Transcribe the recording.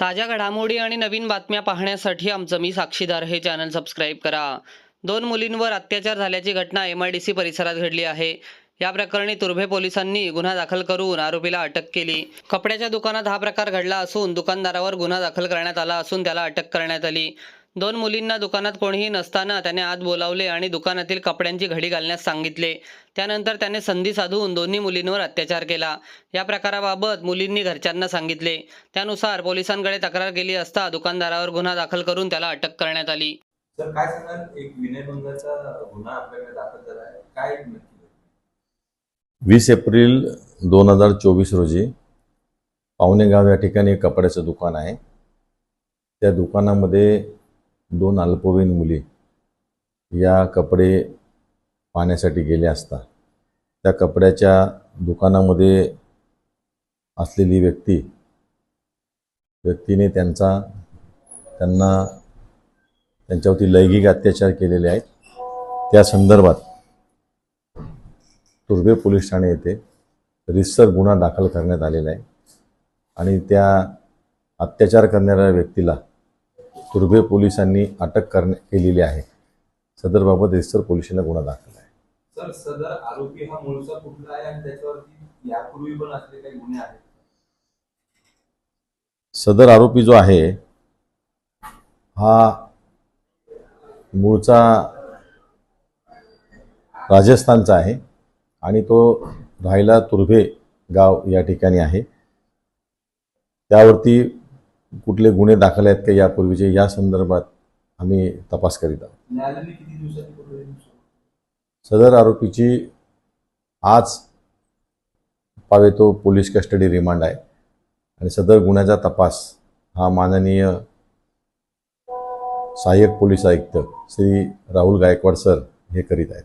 ताज्या घडामोडी आणि नवीन बातम्या पाहण्यासाठी आमचं मी साक्षीदार हे चॅनल सबस्क्राईब करा. दोन मुलींवर अत्याचार झाल्याची घटना एम आय डी सी परिसरात घडली आहे. या प्रकरणी तुर्भे पोलिसांनी गुन्हा दाखल करून आरोपीला अटक केली. कपड्याच्या दुकानात हा प्रकार घडला असून दुकानदारावर गुन्हा दाखल करण्यात आला असून त्याला अटक करण्यात आली. दोन मुलींना दुकानात कोणीही नसताना त्याने आत बोलावले आणि दुकानातील कपड्यांची घडी घालण्यास सांगितले. त्यानंतर त्याने संधी साधून दोन्ही मुलींवर अत्याचार केला. या प्रकाराबाबत मुलींनी घरच्यांना सांगितले. त्यानुसार पोलिसांकडे तक्रार केली असता दुकानदारावर गुन्हा दाखल करून त्याला अटक करण्यात आली. सर काय सांगाल? एक विनयभंगाचा गुन्हा आपल्याकडे दाखल झाला आहे. काय? वीस एप्रिल दोन हजार चोवीस रोजी पावणेगाव या ठिकाणी एक कपड्याचं दुकान आहे. त्या दुकानामध्ये दोन अल्पवयीन मुली या कपडे पाहण्यासाठी गेल्या असता त्या कपड्याच्या दुकानामध्ये असलेली व्यक्ती व्यक्तीने त्यांचा त्यांना त्यांच्यावरती लैंगिक अत्याचार केलेले आहेत. त्या संदर्भात तुर्भे पोलीस ठाणे येथे रिसर गुन्हा दाखल करण्यात आलेला आहे आणि त्या अत्याचार करणाऱ्या व्यक्तीला तुर्भे पोलिसांनी अटक करण्या केलेली आहे. सदरबाबत रितसर पोलिसांना गुन्हा दाखल आहे. सर सदर आरोपी हा मूळचा कुठला आहे आणि त्याच्यावरती यापूर्वी पण असले काही गुन्हे आहेत? सदर आरोपी जो आहे हा मूळचा राजस्थानचा आहे आणि तो राहायला तुर्भे गाव या ठिकाणी आहे. त्यावरती कुठले गुन्हे दाखल आहेत का यापूर्वीचे या संदर्भात आम्ही तपास करीत आहोत? सदर आरोपीची आज पावेतो पोलीस कस्टडी रिमांड आहे. आणि सदर गुन्ह्याचा तपास हा माननीय सहाय्यक पोलीस आयुक्त श्री राहुल गायकवाड सर हे करीत आहेत.